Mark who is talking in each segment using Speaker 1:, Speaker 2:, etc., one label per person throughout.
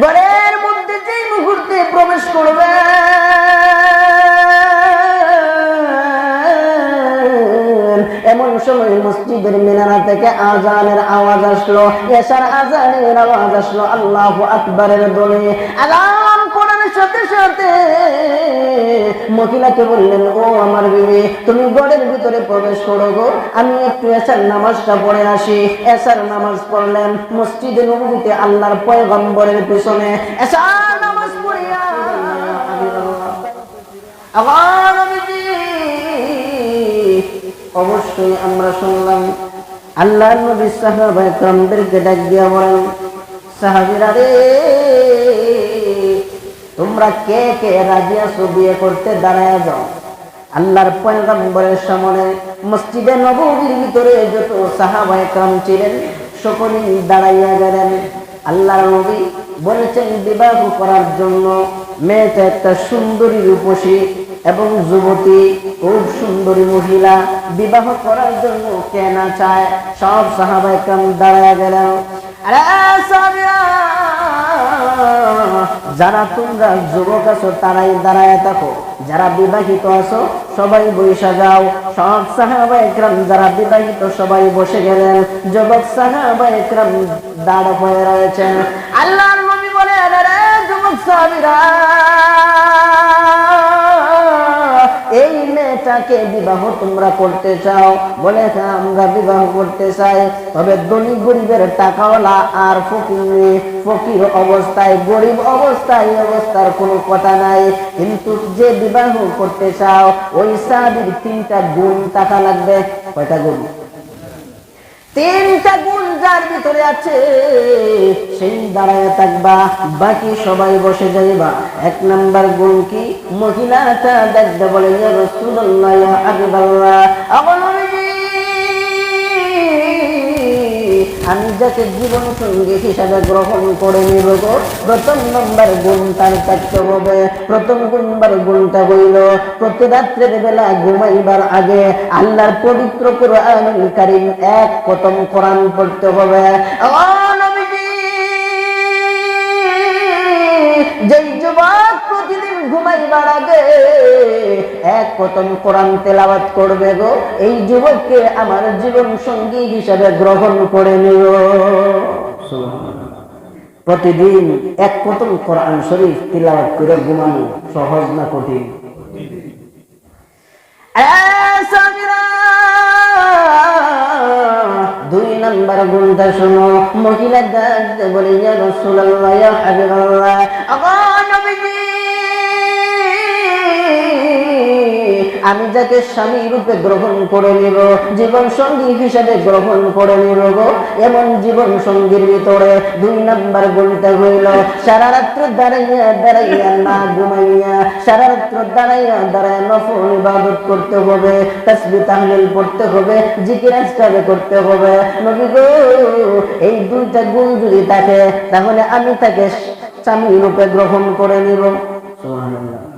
Speaker 1: ঘরের মধ্যে যেই মুহূর্তে প্রবেশ করবে, এমন সময় মসজিদের মিনারা থেকে আজানের আওয়াজ আসলো এসার আজানের আওয়াজ আসলো, আল্লাহ আকবরের দলে। করার সাথে সাথে মহিলাকে বললেন, ও আমার বিবি, তুমি গড়ের ভিতরে প্রবেশ করো গো। আমি একটু এসার নামাজটা পড়ে আসি। এসার নামাজ পড়লেন মসজিদে নবীতে আল্লাহর পয়গম্বরের পিছনে। এসার নামাজ পড়িয়া অবশ্যই আমরা শুনলাম আল্লাহ নবী সাহাবা একরামদেরকে ডাক দিয়া বলেন, সাহাবিরা রে তোমরা কে কে রাজি আছো বিয়ে করতে দাঁড়ায় যাও। আল্লাহর পয়গম্বরের সামনে মসজিদে নববীর ভিতরে যত সাহাবা একরাম ছিলেন সকলেই দাঁড়াইয়া গেলেন। আল্লাহর নবী বলেছেন বিবাহ করার জন্য মেয়েটা একটা সুন্দরী রূপসী এবং যুবতী খুব সুন্দরী মহিলা। বিবাহ করার জন্য কেনা চায় সব সাহাবাই কাম দাঁড়ায় গেলেন। আরে সাহাবীরা, যারা তোমরা যুবক আছো, তারাই দাঁড়ায় থাকো। যারা বিবাহিত আছো, সবাই বসে যাও। সব সাহাবা একরাম যারা বিবাহিত, সবাই বসে গেলেন। যুবক সাহাবা একরাম দাঁড় হয়ে রয়েছেন। আল্লাহর নবী বলে রে যুবক সাহাবীরা মেয়েটাকে বিবাহ তোমরা করতে চাও, বলে হ্যাঁ আমরা বিবাহ করতে চাই। তবে ধনী গরিবের টাকাওয়ালা আর ফকির ফকির অবস্থায়, গরিব অবস্থায় অবস্থার কোনো কথা নাই। কিন্তু যে বিবাহ করতে চাও, ওই সাবির তিনটা গুণ টাকা লাগবে। কয়টা গুণ? তিনটা গুণ যার ভিতরে আছে। সেই দাঁড়ায় থাকবা, বাকি সবাই বসে যাইবা। এক নাম্বার গুণ কি? মহিলাটা বলে রসুল্লাহ আগে বাল্লা আমার আমি যাকে জীবন সঙ্গী হিসাবে গ্রহণ করে নিব গো। প্রথম নম্বর গুণ তার থাকতে হবে। প্রথম নম্বর গুণটা হইল। প্রতি রাত্রের বেলা ঘুমাইবার আগে আল্লাহর পবিত্র কোরআনুল এক প্রথম কোরআন পড়তে হবে। যেই যুবক ঘুমাইবার আগে এক প্রথম কোরআন তেলাওয়াত করবে গো। এই যুবককে আমার জীবন সঙ্গী হিসাবে গ্রহণ করে নিও। প্রতিদিন এক প্রথম কোরআন শরীফ তিলাওয়াত করে ঘুমানো সহজ না কঠিন? দুই নাম্বার গুণটা শোনো। মহিলা ডাকতে বলে, ইয়া রাসূলুল্লাহ, ইয়া হাবিবাল্লাহ। আমার নবীজি আমি যাকে স্বামী রূপে গ্রহণ করে নিব, জীবন সঙ্গী হিসাবে গ্রহণ করে নিব গো। এমন জীবন সঙ্গীর ভিতরে দুই নাম্বার গুণটা হইল, সারা রাত্র দাঁড়াইয়া দাঁড়াইয়া না ঘুমাইয়া, সারা রাত্র দাঁড়াইয়া দাঁড়াইয়া নফল ইবাদত করতে হবে, তাসবি তাহলিল পড়তে হবে, জিকির আজকাবে করতে হবে। নবী গো, এই দুইটা গুণ যদি থাকে, তাহলে আমি তাকে স্বামী রূপে গ্রহণ করে নিব। সুবহানাল্লাহ।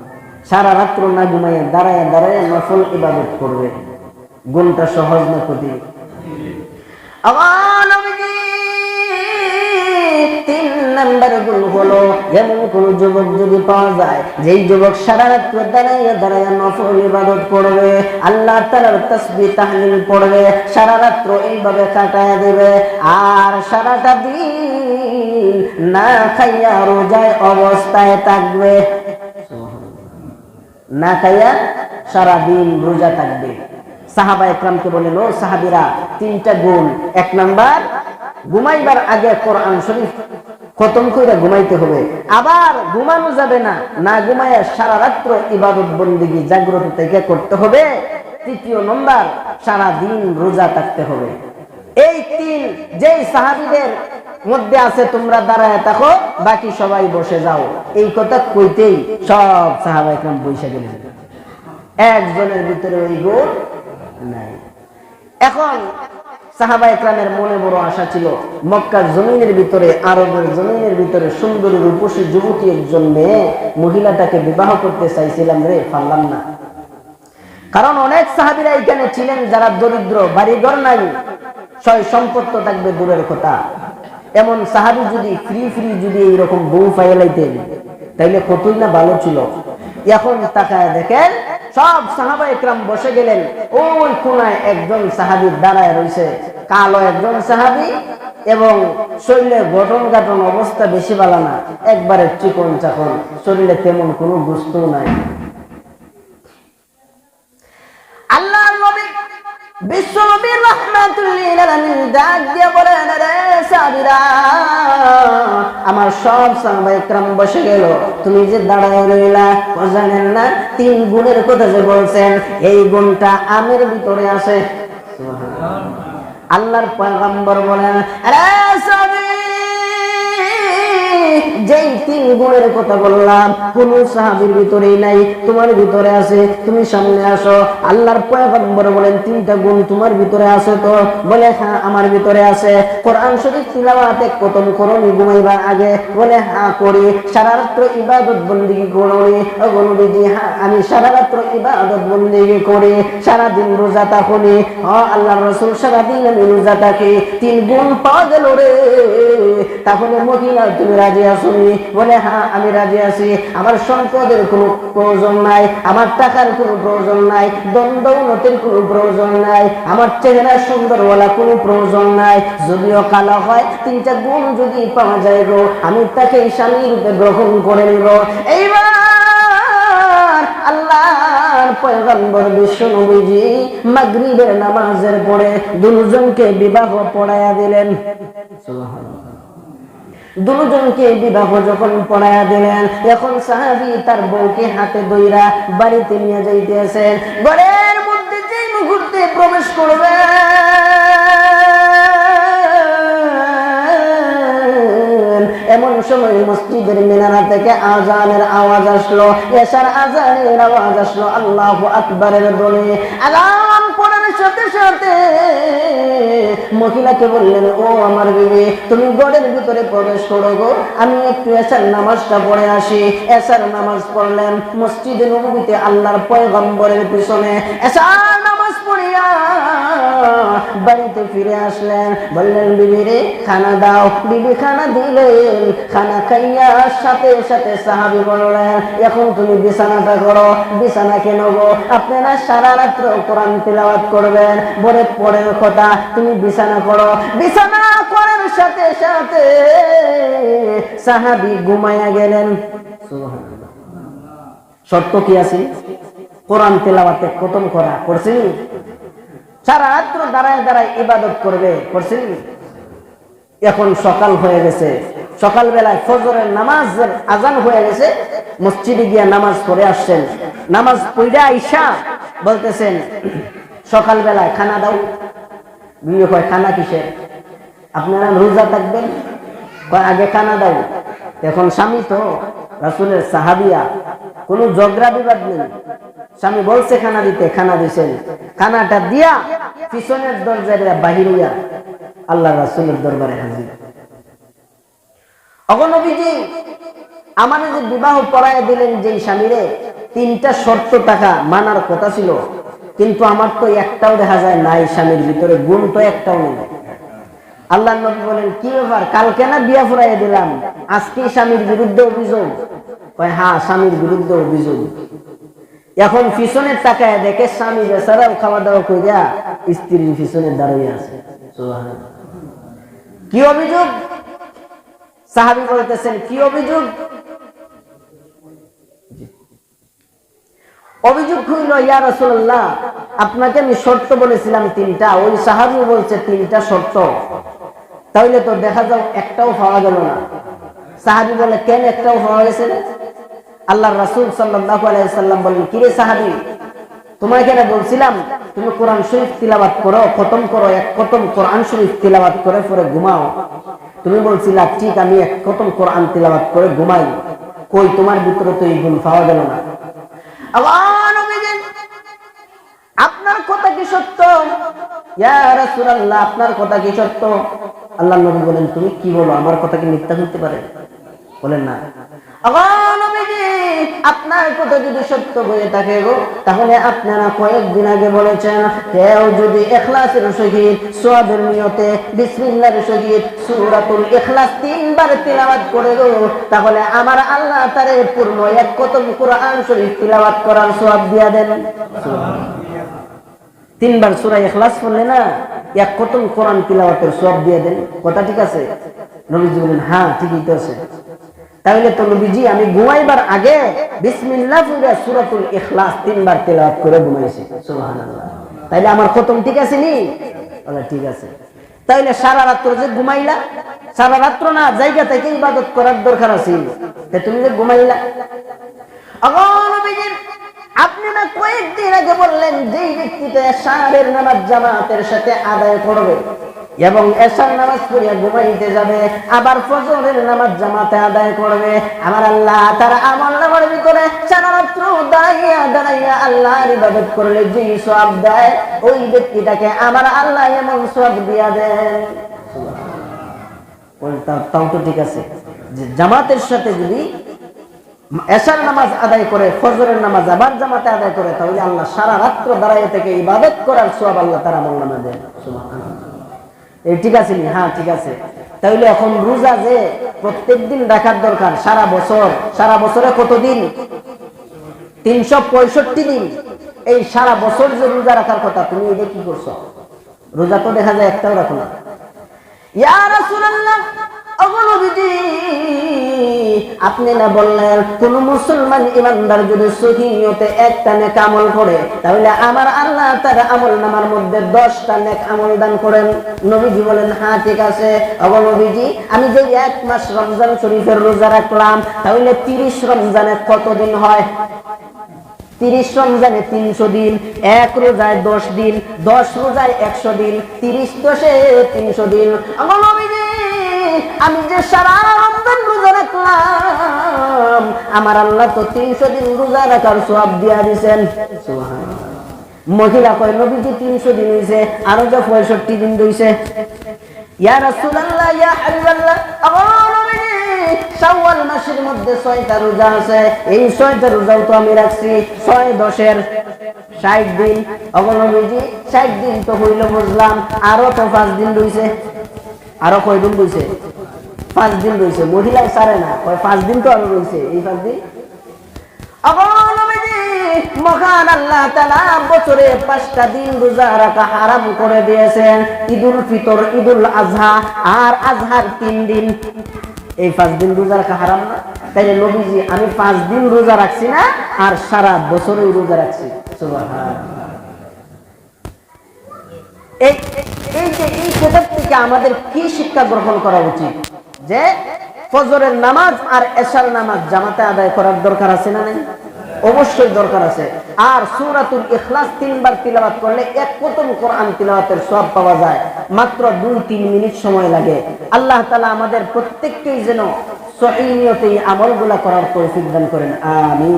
Speaker 1: সারা রাত্র না ঘুমাইয়ে দাঁড়ায় দাঁড়ায় নফল ইবাদত করবে। গুণটা সহজ না তালার তসবি পড়বে, সারা রাত্র এইভাবে কাটায় দেবে, আর সারাটা দিন না খাইয়া রোজায় অবস্থায় থাকবে। না খাইয়া সারাদিন রোজা থাকবে। সাহাবা একরামকে বলেন সাহাবিরা, তিনটা গুণ। এক নাম্বার, ঘুমাইবার আগে কোরআন শরীফ খতম করে ঘুমাইতে হবে। আবার ঘুমানো যাবে না না ঘুমাইয়া সারা রাত্র ইবাদত বন্দিগি জাগ্রত থেকে করতে হবে। তৃতীয় নম্বর সারা দিন রোজা থাকতে হবে। এই তিন, যেই সাহাবিদের মধ্যে আছে, তোমরা দাঁড়ায় থাকো, বাকি সবাই বসে যাও। এই কথা কইতেই সব সাহাবা একরাম বৈশা গেলেন। একজনের ভিতরে ওই গুণ নাই। এখন সাহাবা একরামের মনে বড় আশা ছিল, মক্কার জমিনের ভিতরে, আরবের জমিনের ভিতরে রূপসী যুবতী একজন মেয়ে মহিলাটাকে বিবাহ করতে চাইছিলাম রে, পারলাম না। কারণ অনেক সাহাবিরা এখানে ছিলেন যারা দরিদ্র, বাড়িঘর নাই সয় সম্পত্ত থাকবে দূরের কথা। এমন সাহাবি যদি ফ্রি ফ্রি যদি এইরকম বউ পাইলাইতেন তাইলে কতই না ভালো ছিল। এখন তাকায় দেখেন, সব সাহাবা একরাম বসে গেলেন, ওই কোনায় একজন সাহাবি দাঁড়ায় রয়েছে, কালো একজন সাহাবি, এবং শরীরের গঠন গাঠন অবস্থা বেশি ভালো না, একবারে চিকন চাকন শরীরে তেমন কোনো বস্তু নাই আল্লাহ নবী বিশ্ব নবীর আলামিন ডাক দিয়ে বলেন রে সাবিরা, আমার সব একরাম বসে গেল। তুমি যে দাঁড়ায় রইলা জানেন না, তিন গুণের কথা যে বলছেন, এই গুণটা আমের ভিতরে আছে আল্লাহর পয়গম্বর বলেন রে যেই তিন গুণের কথা বললাম, কোন সাহাবির ভিতরেই নাই, তোমার ভিতরে আছে, তুমি সামনে আসো। আল্লাহর পয়গম্বর বলেন, তিনটা গুণ তোমার ভিতরে আছে তো? বলে হ্যাঁ আমার ভিতরে আছে। কোরআন শরীফ তিলাওয়াতে কতম করনি, ঘুমাইবার আগে। বলে হ্যাঁ করি। সারা রাত্র ইবাদত বন্দিগি করি ও গণবিজি হ্যাঁ আমি সারা রাত্র ইবাদত বন্দিগি করি। সারা দিন রোজা থাকি ও আল্লাহর রসুল সারা দিন আমি রোজা থাকি। তিন গুণ পাওয়া গেল রে। তাহলে মহিলা তুমি রাজি আসনি বলে হ্যাঁ আমি রাজি আছি। আমার সম্পদের কোনো প্রয়োজন নাই। আমার টাকার কোনো প্রয়োজন নাই। দ্বন্দ্ব উন্নতির কোনো প্রয়োজন নাই। আমার চেহারা সুন্দর বলা কোনো প্রয়োজন নাই। যদিও কালো হয়, তিনটা গুণ যদি পাওয়া যায় গো, আমি তাকে স্বামী রূপে গ্রহণ করে নিব। এইবার আল্লাহর পয়গম্বর বিশ্ব নবীজি মাগরিবের নামাজের পরে দুজনকে বিবাহ পড়াইয়া দিলেন। সুবহানাল্লাহ। দুজনকে বিবাহ যখন পড়াইয়া দিলেন, এখন সাহাবি তার বউকে হাতে দইরা বাড়িতে নিয়ে যাইতেছেন। ঘরের মধ্যে যে মুহূর্তে প্রবেশ করবে এমন সময় মসজিদের মিনারা থেকে আজানের আওয়াজ আসলো। এসার আজানের আওয়াজ আসলো, আল্লাহ আকবরের দলে আগাম পড়ার সাথে সাথে মহিলাকে বললেন, ও আমার বিবি, তুমি গড়ের ভিতরে প্রবেশ করো গো। আমি একটু এসার নামাজটা পড়ে আসি। এসার নামাজ পড়লেন মসজিদে নবীতে আল্লাহর পয়গম্বরের পিছনে। এসার নামাজ পড়িয়া বাড়িতে ফিরে আসলেন। বললেন, বিবি রে, খানা দাও। বিবি খানা দিলেন। খানা খাইয়া সাথে সাথে সাহাবি বললেন, এখন তুমি বিছানাটা করো বিছানা কেন গো? আপনারা সারা রাত্র কোরআন তিলাওয়াত করবেন। বলে পরের কথা, তুমি বিছানা করো বিছানা করার সাথে সাথে সাহাবি ঘুমাইয়া গেলেন। শর্ত কি আছে? কোরআন তেলাওয়াতে খতম করা করছেন সারা রাত্র দাঁড়ায় দাঁড়ায় ইবাদত করবে করছেন এখন সকাল হয়ে গেছে। সকাল বেলায় ফজরের নামাজের আজান হয়ে গেছে, মসজিদে গিয়া নামাজ পড়ে আসছেন। নামাজ পড়ে আইসা বলতেছেন সকাল বেলায় খানা দাও। বিয়ে কয় খানা কিসের? আপনারা রোজা থাকবেন? কয়, আগে খানা দাও। এখন স্বামী তো, রাসুলের সাহাবিয়া, কোনো ঝগড়া বিবাদ নেই। স্বামী বলছে খানা দিতে, খানা দিছেন। খানাটা দিয়া পিছনের দরজায় বাহির হইয়া আল্লাহ রাসুলের দরবারে হাজির। অগনবীজি আমাদের যে বিবাহ দিলেন যেই স্বামীরে, তিনটা শর্ত টাকা মানার কথা ছিল। কিন্তু আমার তো একটাও দেখা যায় নাই স্বামীর ভিতরে, গুণ তো একটাও নেই। আল্লাহ নবী বলেন, কি ব্যাপার? কালকে না বিয়া ফুরাইয়া দিলাম? আজকে স্বামীর বিরুদ্ধে অভিযোগ? হ্যাঁ স্বামীর বিরুদ্ধে অভিযোগ। এখন টাকায় দেখে স্বামী বেচারাও খাওয়া দাওয়া করিয়া স্ত্রীর পিছনে দাঁড়িয়ে আছে। কি অভিযোগ? সাহাবি বলতেছেন, কি অভিযোগ? অভিযোগ হইল, ইয়া রাসূলুল্লাহ, আপনাকে আমি শর্ত বলেছিলাম তিনটা। ওই সাহাবি বলছে, তিনটা শর্ত। তাহলে তো দেখা যাও একটাও পাওয়া গেল না। সাহাবি বলে, কেন একটাও পাওয়া গেছে না? আল্লাহ রাসূল সাল্লাম বলেন কিরে সাহাবি? তোমাকে না বলছিলাম, তুমি কোরআন শরীফ তিলাবাত করো, খতম করো, এক খতম কোরআন শরীফ তিলাবাত করে পরে ঘুমাও। তুমি বলছিলা ঠিক আমি এক খতম কোরআন তিলাবাত করে ঘুমাই। কই তোমার ভিতরে তো এই গুণ পাওয়া গেল না। আপনার কথা কি সত্য? আপনার কথা কি সত্য? আল্লাহ নবী বলেন তুমি কি বলো? আমার কথা কি মিথ্যা হতে পারে? বলেন না। নবীজি, আপনার কথা যদি সত্য হয়ে থাকে গো, তাহলে আপনারা কয়েকদিন আগে বলেছেন, কেউ যদি এখলাসের সহিত সোয়াবের নিয়তে, বিসমিল্লার সহিত সূরাতুল ইখলাস তিনবার তিলাওয়াত করে গো, তাহলে আমার আল্লাহ পূর্ণ এক তিলাওয়াত করার সোয়াব দিয়া দেন। তিনবার সূরা ইখলাস পড়লে না, এক কতম কোরআন তিলাওয়াতের সোয়াব দিয়ে দেন। কথা ঠিক আছে? নবীজি বলেন হ্যাঁ ঠিকই তো আছে। তাহলে তো নবীজি, আমি ঘুমাইবার আগে বিসমিল্লাহ পড়ে সূরাতুল ইখলাস তিনবার তেলাওয়াত করে ঘুমাইছি। সুবহানাল্লাহ। তাইলে আমার খতম ঠিক আছে নি? বলে ঠিক আছে। তাইলে সারা রাত্র যে ঘুমাইলা, সারা রাত্র না, জায়গা থেকে ইবাদত করার দরকার আছে। তা তুমি যে ঘুমাইলা। আপনি না কয়েকদিন আগে বললেন, যেই ব্যক্তিটা এশারের নামাজ জামাতের সাথে আদায় করবে এবং এশার নামাজ পড়িয়া ঘুমাইতে যাবে, আবার ফজরের নামাজ জামাতে আদায় করবে। আমার আল্লাহ তার আমল নামার ভিতরে সারা রাত্র দাঁড়িয়া দাঁড়াইয়া আল্লাহর ইবাদত করলে যেই সব দেয়, ওই ব্যক্তিটাকে আমার আল্লাহ এমন সব দিয়া দেন। তাও তো ঠিক আছে। যে জামাতের সাথে যদি এশার নামাজ আদায় করে, ফজরের নামাজ আবার জামাতে আদায় করে, তাহলে আল্লাহ সারা রাত্র দাঁড়াইয়ে থেকে ইবাদত করার সব আল্লাহ তারা আমল নামা দেন। ঠিক আছে হ্যাঁ ঠিক আছে। তাহলে এখন রোজা যে প্রত্যেক দিন রাখার দরকার, সারা বছর, সারা বছরে কতদিন? তিনশো পঁয়ষট্টি দিন। এই সারা বছর যে রোজা রাখার কথা, তুমি এটা কি করছ? রোজা তো দেখা যায় একটাও রাখো না। ইয়া নবীজি! আপনি না বললেন কোন মুসলমান ইমানদার যদি সহিয়তে একটা নেক আমল করে তাহলে আমার আল্লাহ তার আমল নামার মধ্যে দশটা নেক আমল দান করেন। নবীজি বলেন হ্যাঁ ঠিক আছে। ওগো নবীজি আমি যে এক মাস রমজান শরীফের রোজা রাখলাম তাহলে তিরিশ রমজানে কতদিন হয়? তিরিশ রমজানে তিনশো দিন এক রোজায় দশ দিন দশ রোজায় একশো দিন তিরিশ দশে তিনশো দিন। আমার নবীজি, আমি যে সারা রমজান রোজা রাখলাম, আমার আল্লাহ তো তিনশো দিন রোজা রাখার সব দিয়া দিছেন। মহিলা কয়, নবীজি তিনশো দিন হয়েছে আরও যা পঁয়ষট্টি দিন রয়েছে ইয়া ইয়া হাবিবাল্লাহ শাওয়াল মাসের মধ্যে ছয়টা রোজা আছে। এই ছয়টা রোজাও তো আমি রাখছি, ছয় দশের ষাট দিন। অগনবীজি ষাট দিন তো হইল বুঝলাম, আরও তো পাঁচ দিন রইছে। আরও কয় দিন রইছে? পাঁচ দিন রইছে মহিলায় সারে না পাঁচ দিন তো আরও রইছে এই পাঁচ দিন? মহান আল্লাহ তাআলা বছরে পাঁচটা দিন রোজা রাখা করে দিয়েছেন। ঈদুল ফিতর, ঈদুল আজহা, আর আজহার তিন দিন। এই পাঁচ দিন রোজা রাখা হারাম না? তাই নবীজি, আমি পাঁচ দিন রোজা রাখছি না, আর সারা বছরই রোজা রাখছি। এই এই যে, এই কেতাব থেকে আমাদের কি শিক্ষা গ্রহণ করা উচিত? যে ফজরের নামাজ আর এশার নামাজ জামাতে আদায় করার দরকার আছে না নাই? অবশ্যই দরকার আছে। আর সুরাতুল ইখলাস তিনবার তিলাবাত করলে এক প্রথম কোরআন তিলাবাতের সব পাওয়া যায়। মাত্র দুই, তিন মিনিট সময় লাগে। আল্লাহ তালা আমাদের প্রত্যেককেই যেন সহিনিয়তে এই আমলগুলা করার তৌফিক দান করেন। আমিন।